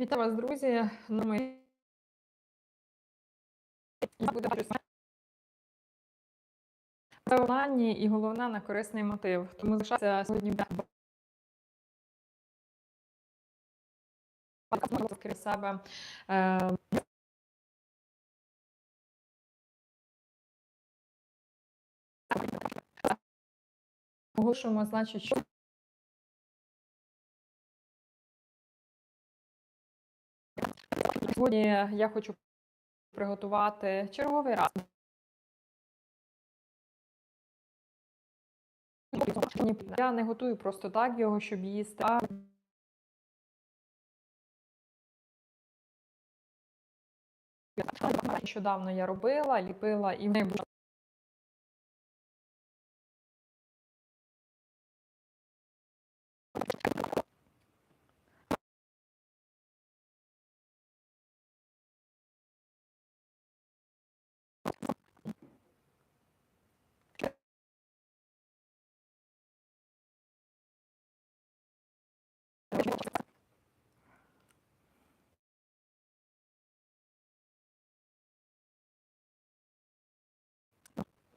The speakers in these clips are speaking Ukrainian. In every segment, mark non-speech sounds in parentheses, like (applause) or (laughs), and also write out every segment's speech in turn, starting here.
Вітаю вас, друзі. Я буду Онлайні і головне на корисний мотив. Тому залишається сьогодні в себе. Е, Оголошуємо, значить, що Сьогодні я хочу приготувати черговий раз. Я не готую просто так його, щоб їсти. Нещодавно я робила, ліпила і в неї було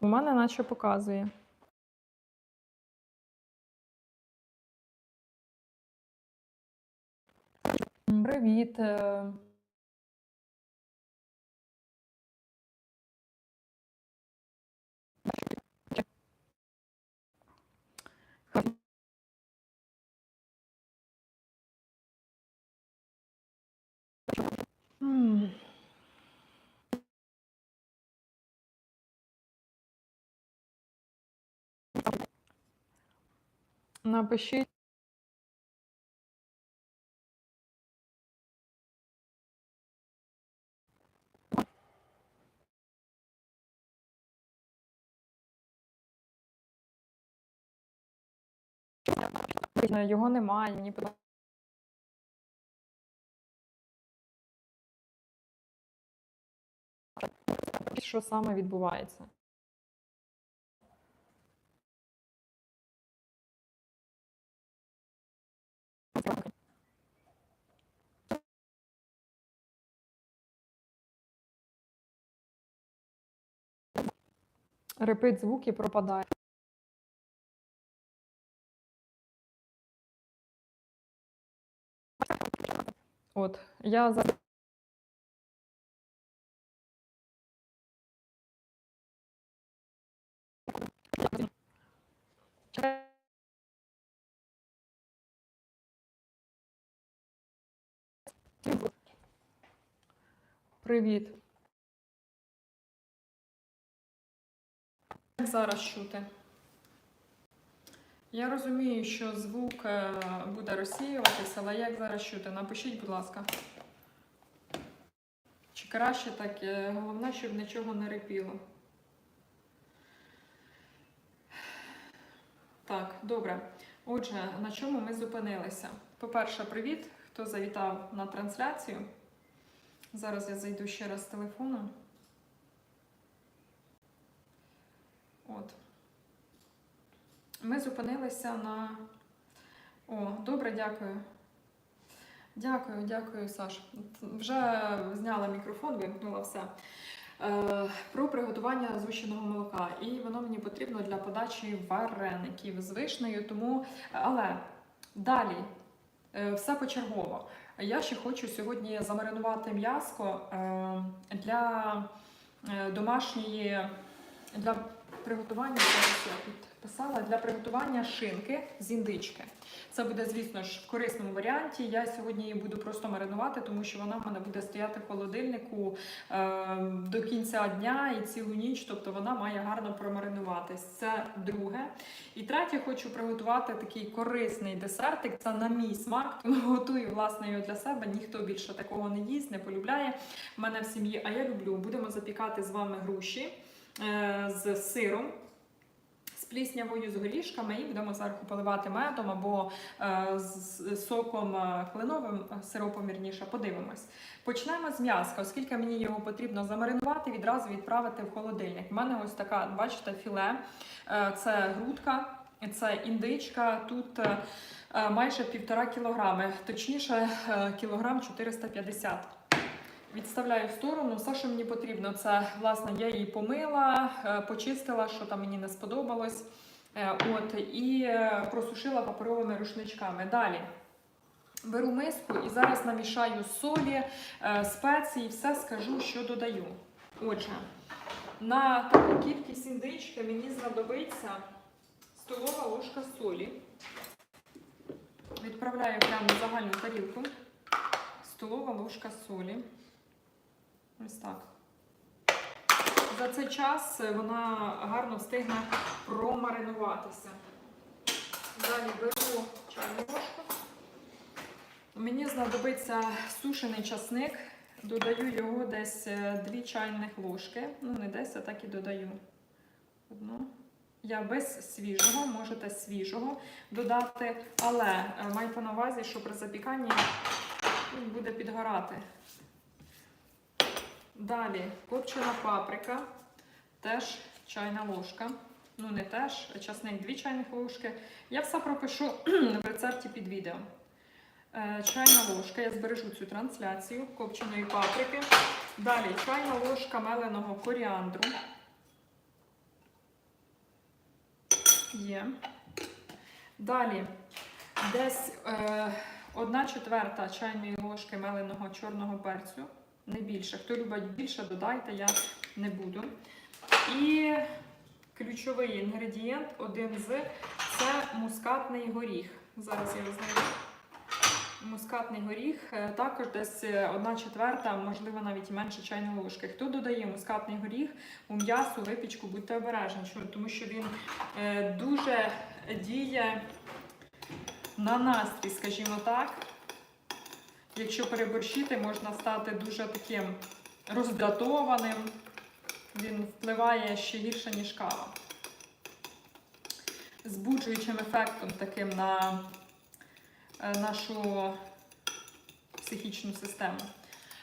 У мене наче показує. Привіт. Напишіть. Його немає, подобається. Що саме відбувається? Репить звук і пропадає. От, я за. Привіт. Як зараз чути? Я розумію, що звук е, буде розсіюватися, але як зараз чути? Напишіть, будь ласка. Чи краще так? е, Головне, щоб нічого не рипіло. Так, добре. Отже, на чому ми зупинилися? По-перше, привіт, хто завітав на трансляцію. Зараз я зайду ще раз з телефону. От. Ми зупинилися на. О, добре, дякую. Дякую, дякую, Саш. Вже зняла мікрофон, вимкнула все. Е, про приготування згущеного молока. І воно мені потрібно для подачі вареників з вишнею. Тому, але далі е, все почергово. Я ще хочу сьогодні замаринувати м'яско е, для е, домашньої для приготування. Я тут писала для приготування шинки з індички. Це буде, звісно ж, в корисному варіанті. Я сьогодні її буду просто маринувати, тому що вона в мене буде стояти в холодильнику е, до кінця дня і цілу ніч, тобто вона має гарно промаринуватись. Це друге. І третє, хочу приготувати такий корисний десертик. Це на мій смак, тому готую власне його для себе. Ніхто більше такого не їсть, не полюбляє в мене в сім'ї. А я люблю. Будемо запікати з вами груші з сиром. З пліснявою з горішками і будемо зверху поливати медом або е, з соком е, кленовим, е, сиропом вірніше, подивимось. Почнемо з м'яска, оскільки мені його потрібно замаринувати, відразу відправити в холодильник. У мене ось така, бачите, філе, е, це грудка. Це індичка, тут е, е, майже півтора кілограми, точніше е, кілограм 450. Відставляю в сторону. Все, що мені потрібно, це власне я її помила, е, почистила, що там мені не сподобалось. Е, От, і е, просушила паперовими рушничками. Далі беру миску і зараз намішаю солі, спеції, все скажу, що додаю. Отже, на таку кількість індички мені знадобиться столова ложка солі. Відправляю прямо в загальну тарілку. Столова ложка солі. Ось так. За цей час вона гарно встигне промаринуватися. Далі беру чайну ложку. Мені знадобиться сушений часник. Додаю його десь 2 чайних ложки. Ну, не десь, а так і додаю. Одну. Я без свіжого, можете свіжого додати, але е, майте на увазі, що при запіканні він буде підгорати. Далі копчена паприка, теж чайна ложка. Ну, не теж, часник 2 чайних ложки. Я все пропишу в рецепті під відео. Е, Чайна ложка, я збережу цю трансляцію копченої паприки. Далі чайна ложка меленого коріандру. Є. Далі десь е, одна четверта чайної ложки меленого чорного перцю. Не більше. Хто любить більше, додайте, я не буду. І ключовий інгредієнт, один з це мускатний горіх. Зараз я знайду. Мускатний горіх, е, також десь е, одна четверта, можливо, навіть менше чайної ложки. Хто додає мускатний горіх у м'ясо, випічку, будьте обережні, тому що він е, дуже діє на настрій, скажімо так. Якщо переборщити, можна стати дуже таким роздратованим. Він впливає ще гірше, ніж кава. Збуджуючим ефектом таким на е, нашу психічну систему.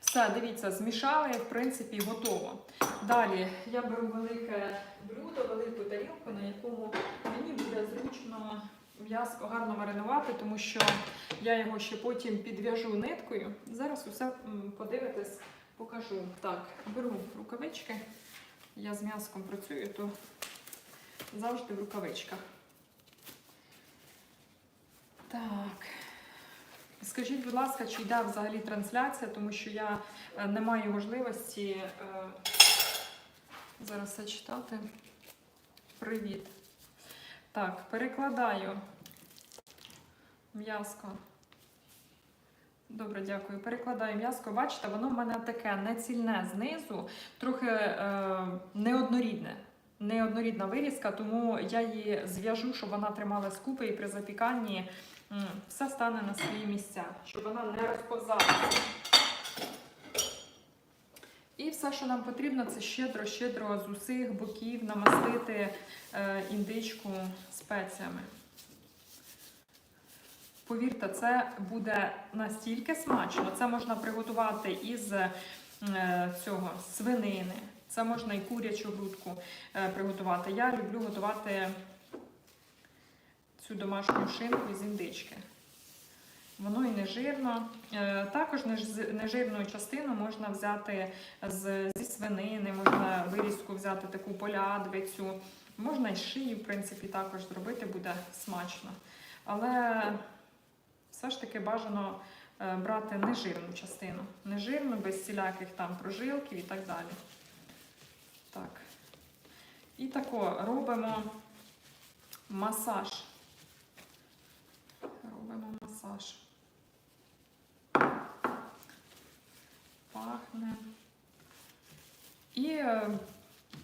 Все, дивіться, змішали, в принципі, готово. Далі я беру велике блюдо, велику тарілку, на якому мені буде зручно м'ясо гарно маринувати, тому що я його ще потім підв'яжу ниткою. Зараз усе подивитись, покажу. Так, беру рукавички. Я з м'яском працюю, то завжди в рукавичках. Так. Скажіть, будь ласка, чи йде взагалі трансляція, тому що я е, не маю можливості е, зараз все читати. Привіт. Так, перекладаю м'яско. Добре, дякую. Перекладаю м'яско. Бачите, воно в мене таке нецільне знизу, трохи е, неоднорідне. Неоднорідна вирізка, тому я її зв'яжу, щоб вона трималась купи і при запіканні все стане на свої місця, щоб вона не розповзалася. І все, що нам потрібно, це щедро-щедро з усіх боків намастити е, індичку спеціями. Повірте, це буде настільки смачно. Це можна приготувати із е, цього свинини. Це можна і курячу грудку е, приготувати. Я люблю готувати цю домашню шинку з індички. Воно і не жирно. Е, Також нежирну частину можна взяти зі свинини, можна вирізку взяти таку полядвицю. Можна з шиї, в принципі, також зробити буде смачно. Але все ж таки бажано е, брати нежирну частину. Нежирну, без всіляких там прожилків і так далі. Так. І тако робимо масаж. Робимо масаж. Пахне. І е,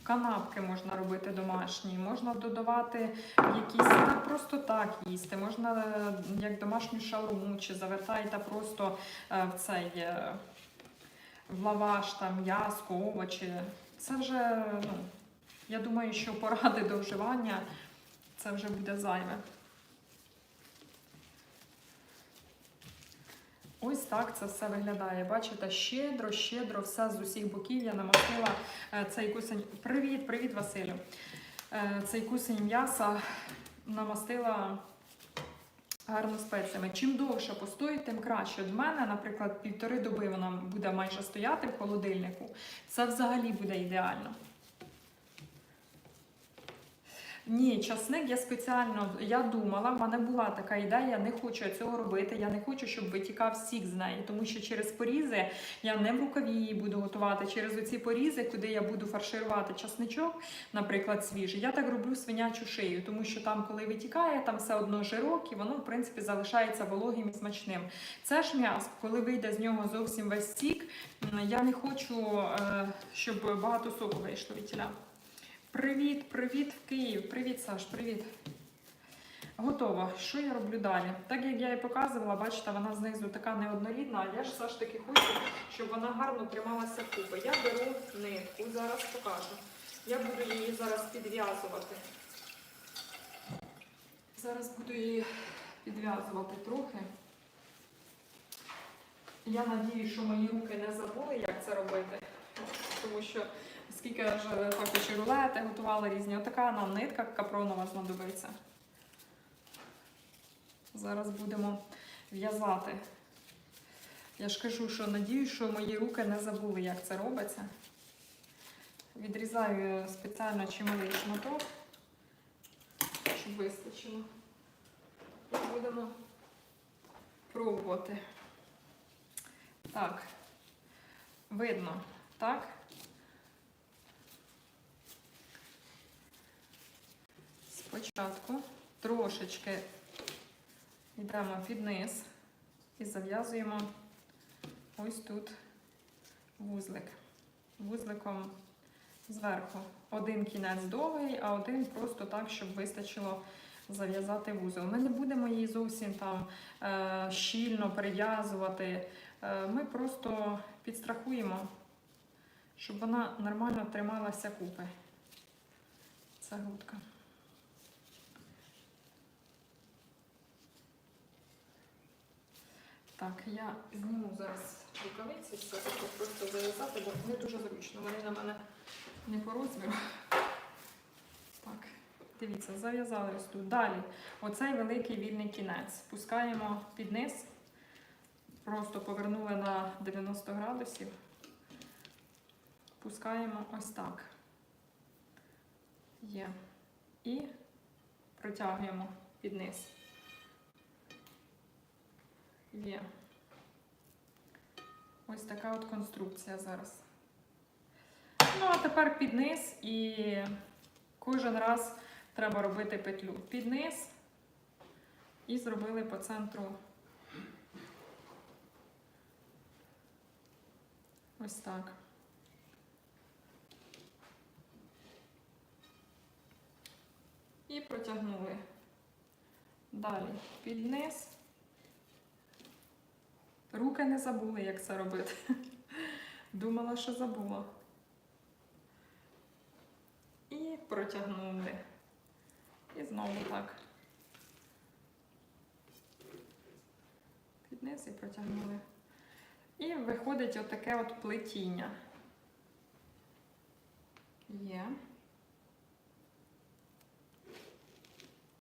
канапки можна робити домашні, можна додавати якісь та просто так їсти. Можна е, як домашню шаурму, чи завертаєте просто е, в цей в лаваш, там м'яско, овочі. Це вже, ну, я думаю, що поради до вживання це вже буде зайве. Ось так це все виглядає. Бачите, щедро, щедро, все з усіх боків я намастила е, цей кусень. Привіт, привіт, Василю. Е, Цей кусень м'яса намастила гарно спеціями. Чим довше постоїть, тим краще. От в мене, наприклад, півтори доби вона буде майже стояти в холодильнику. Це взагалі буде ідеально. Ні, часник я спеціально я думала, в мене була така ідея, я не хочу цього робити. Я не хочу, щоб витікав сік з неї, тому що через порізи я не в рукаві її буду готувати. Через оці порізи, куди я буду фарширувати часничок, наприклад, свіжий, я так роблю свинячу шию, тому що там, коли витікає, там все одно жирок, і воно в принципі залишається вологим і смачним. Це ж м'ясо, коли вийде з нього зовсім весь сік, я не хочу, е, щоб багато соку вийшло від тіля. Привіт, привіт в Київ. Привіт, Саш, привіт. Готово. Що я роблю далі? Так як я і показувала, бачите, вона знизу така неоднорідна, а я ж все ж таки хочу, щоб вона гарно трималася купи. Я беру нитку, зараз покажу. Я буду її зараз підв'язувати. Зараз буду її підв'язувати трохи. Я надію, що мої руки не забули, як це робити. Тому що скільки ж фактично рулети готувала різні. Отака нам нитка капронова знадобиться. Зараз будемо в'язати. Я ж кажу, що надію, що мої руки не забули, як це робиться. Відрізаю спеціально чималий шматок, щоб вистачило. І будемо пробувати. Так, видно, так? Спочатку трошечки йдемо під низ і зав'язуємо ось тут вузлик. Вузликом зверху. Один кінець довгий, а один просто так, щоб вистачило зав'язати вузол. Ми не будемо її зовсім там е, щільно прив'язувати. Е, ми просто підстрахуємо, щоб вона нормально трималася купи. Ця грудка. Так, я зніму зараз рукавиці, все таки просто зав'язати, бо не дуже зручно. Вони на мене не по розміру. Так, дивіться, зав'язали ось тут. Далі, оцей великий вільний кінець. Спускаємо під низ, просто повернули на 90 градусів. Пускаємо ось так. Є. І протягуємо під низ. Є. Ось така от конструкція зараз. Ну, а тепер під низ і кожен раз треба робити петлю. Під низ і зробили по центру ось так. І протягнули. Далі під низ. Руки не забули, як це робити. (laughs) Думала, що забула. І протягнули. І знову так. Під низ і протягнули. І виходить отаке от плетіння. Є.